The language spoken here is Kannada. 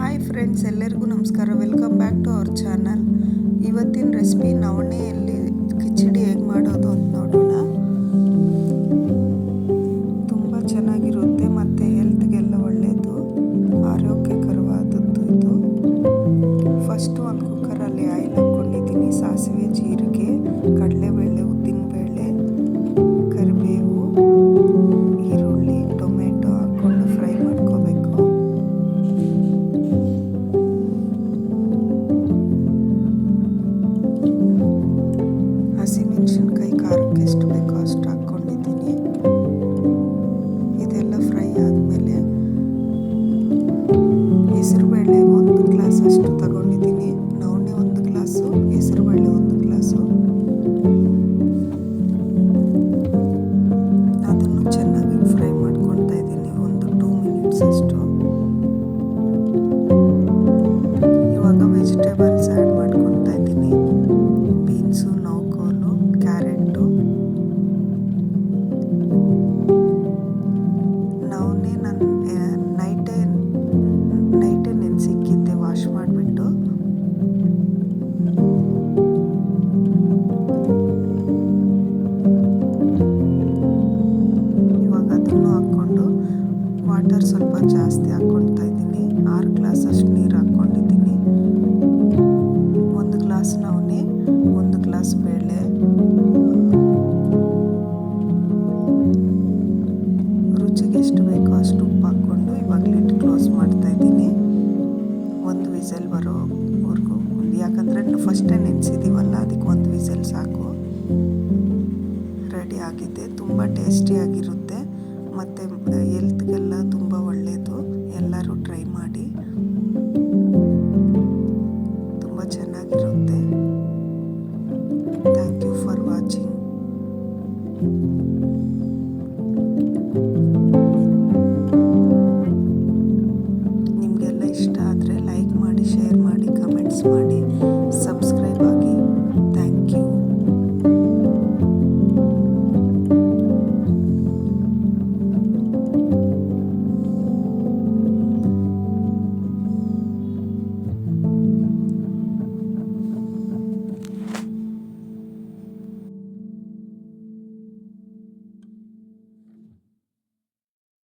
ಹಾಯ್ ಫ್ರೆಂಡ್ಸ್ ಎಲ್ಲರಿಗೂ ನಮಸ್ಕಾರ. Welcome back to our channel ಇವತ್ತಿನ ರೆಸಿಪಿ ನವಣೆಯಲ್ಲಿ focused with. ವಾಟರ್ ಸ್ವಲ್ಪ ಜಾಸ್ತಿ ಹಾಕ್ಕೊಳ್ತಾ ಇದ್ದೀನಿ. ಆರು ಗ್ಲಾಸ್ ಅಷ್ಟು ನೀರು ಹಾಕ್ಕೊಂಡಿದ್ದೀನಿ. ಒಂದು ಗ್ಲಾಸ್ ನವಣೆ, ಒಂದು ಗ್ಲಾಸ್ ಬೇಳೆ, ರುಚಿಗೆ ಎಷ್ಟು ಬೇಕೋ ಅಷ್ಟು ಉಪ್ಪು ಹಾಕ್ಕೊಂಡು ಇವಾಗ ಲಿಟ್ ಕ್ಲೋಸ್ ಮಾಡ್ತಾ ಇದ್ದೀನಿ. ಒಂದು ವಿಸಲ್ ಬರೋವರೆಗೂ. ಯಾಕಂದರೆ ಫಸ್ಟೇ ನೆನೆಸಿದ್ದೀವಲ್ಲ ಅದಕ್ಕೆ ಒಂದು ವಿಸಲ್ ಸಾಕು. ರೆಡಿ ಆಗಿದೆ. ತುಂಬ ಟೇಸ್ಟಿಯಾಗಿರುತ್ತೆ ಮತ್ತು ಮಾಡಿ